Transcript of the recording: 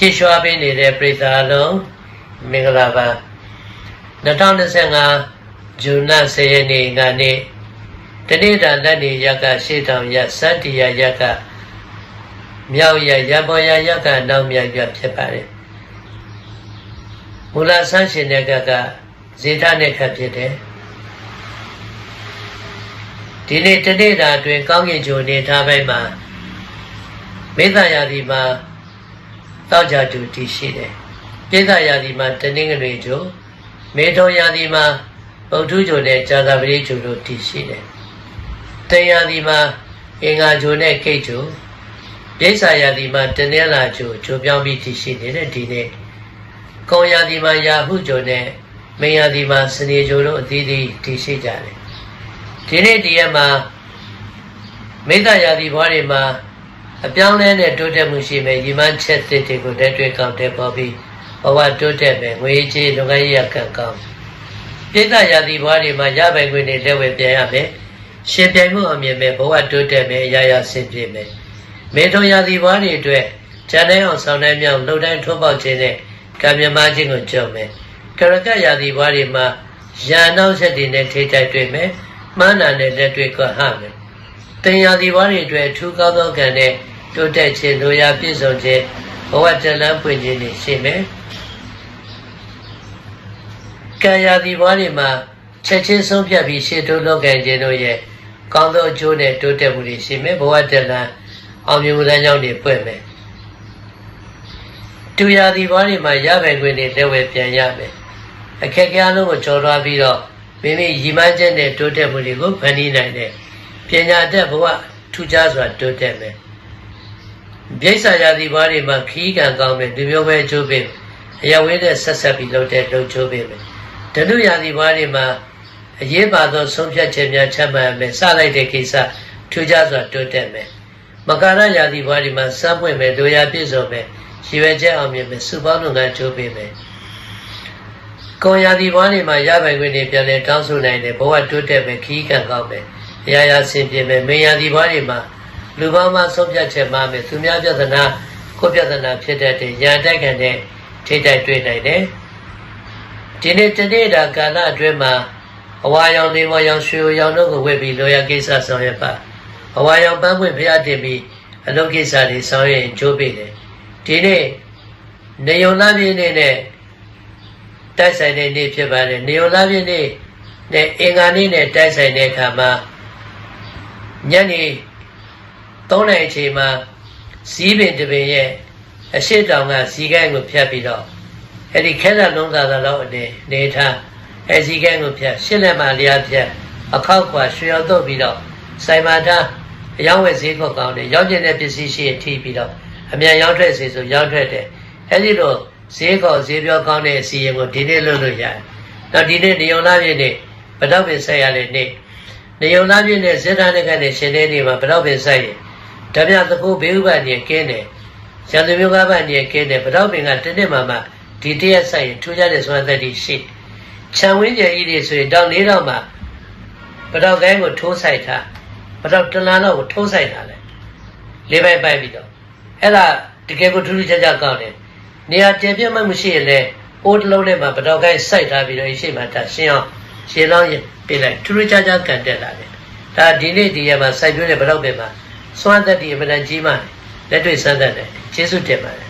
ချီးရွှာပေးနေတဲ့ပရိသတ်အလုံးမင်္ဂလာပါ2025ဇွန်လ10ရက်နေ့ကနေ့တနေ့တာလက်နေရက်ကရှေ့တောင်ရက်စတ္တိယရက်ကမြောက်ရရပေါ်ရရက်ကနောက်မြောက်ရဖြစ်ပါတယ်မူလဆန်းရှင်တဲ့ကကဇေထနဲ့ခတ်ဖြစ်တယ်ဒီနေ့တနေ့တာအတွင်းကောင်းကင်ဂျိုနေထားပိုင်းမှာမေတ္တာရာသီမှာ တောက်ကြတူတည်ရှိတယ်ပြိဿရာသီမှာတနင်္ဂနွေဂျိုမေထောရာသီမှာပုထုဂျိုနဲ့ဇာတာပတိဂျိုတို့တည်ရှိတယ်တန်ရာသီမှာအင်္ဂါဂျိုနဲ့ကိတ်ဂျိုပြိဿရာသီမှာတနင်္လာဂျိုဂျိုပြောင်းပြီးတည်ရှိနေတဲ့ဒီနေ့ကောရာသီမှာယာဟုဂျိုနဲ့မေယာသီမှာစနေဂျိုတို့အသီးသီးတည်ရှိကြတယ်ဒီနေ့ဒီရက်မှာမေတ္တာရာသီဘွားတွေမှာ အပြောင်းလဲနဲ့တိုးတက်မှုရှိမယ်ရီမန်းချက်သစ်တွေကိုလက်တွေ့ကောက်တဲ့ပေါ်ပြီးဘဝတိုးတက်မယ်ငွေကြေးလုပ်ငန်းရေးကံကောင်းပြိတ္တရာသီဘွားတွေမှာရပိုင်ခွင့်တွေလက်ဝဲပြန်ရမယ်ရှင်ပြိုင်မှုအမြင်မဲ့ဘဝတိုးတက်မယ်အရာရာဆင်ပြေမယ်မေထုံရာသီဘွားတွေအတွက်ဂျန်တိုင်းအောင်ဆောင်တိုင်းမြောက်လှုပ်တိုင်းထိုးပေါက်ခြင်းနဲ့ကံမြမခြင်းကိုကြုံမယ်ကရကရာသီဘွားတွေမှာရာနောက်ဆက်တွေနဲ့ထိတိုက်တွေ့မယ်မှန်းနာနဲ့လက်တွေ့ကဟမယ် တင်ရာသီဘွားတွေအတွက်အထူးကောင်းသောကံနဲ့တိုးတက်ခြင်းလိုရာပြည့်စုံခြင်းဘဝတလန်းပွင့်ခြင်းတွေရှိမယ်ကံရာသီဘွားတွေမှာချက်ချင်းဆုံးဖြတ်ပြီးရှေ့တိုးလောကခြင်းတို့ရဲ့ကောင်းသောအကျိုးနဲ့တိုးတက်မှုတွေရှိမယ်ဘဝတလန်းအောင်မြင်မှုလမ်းကြောင်းတွေပွင့်မယ်တူရာသီဘွားတွေမှာရပိုင်ခွင့်တွေလက်ဝဲပြန်ရမယ်အခက်အခဲအလုံးကိုကျော်လွှားပြီးတော့မိမိရည်မှန်းချက်နဲ့တိုးတက်မှုတွေကိုဖန်တီးနိုင်တဲ့ ပညာတတ်ဘဝထူးခြားစွာတိုးတက်မယ်ပြိဿရာသီဘွားတွေမှာခီးကံကောင်းမယ်လူမျိုးပဲအကျိုးပေးအရဝေးတဲ့ဆက်ဆက်ပြီးလုပ်တဲ့လုပ်ချိုးပေးမယ်ဓနုရာသီဘွားတွေမှာအရေးပါသောဆုံးဖြတ်ချက်များချမှတ်မယ်စလိုက်တဲ့ကိစ္စထူးခြားစွာတိုးတက်မယ်မကာရရာသီဘွားတွေမှာစမ်းပွင့်မယ်ဒုရာပြည့်စုံမယ်ရည်ရွယ်ချက်အောင်မြင်မယ်စုပေါင်းလုပ်ငန်းချိုးပေးမယ်ကွန်ရာသီဘွားတွေမှာရပိုင်ခွင့်တွေပြန်လည်တောင်းဆိုနိုင်တယ်ဘဝတိုးတက်မယ်ခီးကံကောင်းမယ် အရာရာဆင်ပြေမယ်မေရာသီဘွားတွေမှာလူပေါင်းမှဆုံးဖြတ်ချက်မှမယ်သူများပြဿနာကိုပြဿနာဖြစ်တတ်တဲ့ရန်တိုက်ခံတဲ့ထိတ်တိုက်တွေ့နိုင်တယ်ဒီနေ့တနေ့တာကာလအတွင်းမှာအဝါရောင်လေးဝါရောင်ရွှေရောင်တို့ကိုဝတ်ပြီးလောရကိစ္စဆောင်ရွက်ပါအဝါရောင်ပန်းပွင့်ဖျားတင်ပြီးအလုပ်ကိစ္စတွေဆောင်ရွက်ရင်ကျိုးပေးတယ်ဒီနေ့နေုံလာပြည့်နေ့နဲ့တိုက်ဆိုင်တဲ့နေ့ဖြစ်ပါတယ်နေုံလာပြည့်နေ့နဲ့အင်္ဂါနေ့နဲ့တိုက်ဆိုင်တဲ့အခါမှာ ညနေ3နာရီအချိန်မှာဇီးပင်တပင်ရဲ့အရှိတောင်ကဇီးကိုင်းကိုဖြတ်ပြီးတော့အဲ့ဒီခဲတဲ့လုံးသာသာလောက်အနေနေထားအဲဇီးကိုင်းကိုဖြတ်ရှစ်လက်မှလျားဖြတ်အခောက်ကွာရွှေရောတော့ပြီးတော့စိုင်မာထားအယောင်းဝယ်ဈေးခေါက်ကောင်းတယ်ရောက်ကျင်တဲ့ပစ္စည်းရှိရင်ထိပြီးတော့အမြန်ရောက်ထွက်စေဆိုရောက်ထွက်တယ်အဲ့ဒီတော့ဈေးခေါက်ဈေးပြောကောင်းတဲ့အစီရင်ကိုဒီနေ့လုပ်လို့ရတယ်တော့ဒီနေ့နေုံလာပြည့်နေ့ဘတော့ပင်ဆက်ရတဲ့နေ့ နေုံလာပြည့်နေ့ဇေတနဲ့ကနေရှင်တဲ့နေ့မှာဘတော့ပင်ဆက်ရင်ဓမြသကုဘေးဥပ္ပညင်ကင်းတယ်ရန်သူမျိုးကားပညင်ကင်းတယ်ဘတော့ပင်ကတနေ့မှမှဒီတရက်ဆက်ရင်ထူးခြားတဲ့စွမ်းသက်တည်ရှိခြံဝင်းကျယ်ကြီးတွေဆိုရင်တောင်းလေးတော့မှဘတော့ကိုင်းကိုထိုးဆိုင်ထားဘတော့တလန်တော့ကိုထိုးဆိုင်ထားတယ်လေးပိုက်ပိုက်ပြီးတော့အဲ့ဒါတကယ်ကိုထူးထူးခြားခြားကောင်းတယ်နေရာကျယ်ပြန့်မှမရှိရင်လည်းအိုးတစ်လုံးနဲ့မှဘတော့ကိုင်းစိုက်ထားပြီးတော့ရှိမှဒါရှင်းအောင် ရှင်းလောင်းပြလိုက်ထူးထူးခြားခြားကန်တက်လာတယ်ဒါဒီနေ့ဒီရက်မှာစိုက်ပြတဲ့ဘတော့ပင်မှာစွမ်းသက်တည်အမှန်တန်ကြီးမှလက်တွေ့စမ်းသပ်တယ်ကျေးဇူးတင်ပါတယ်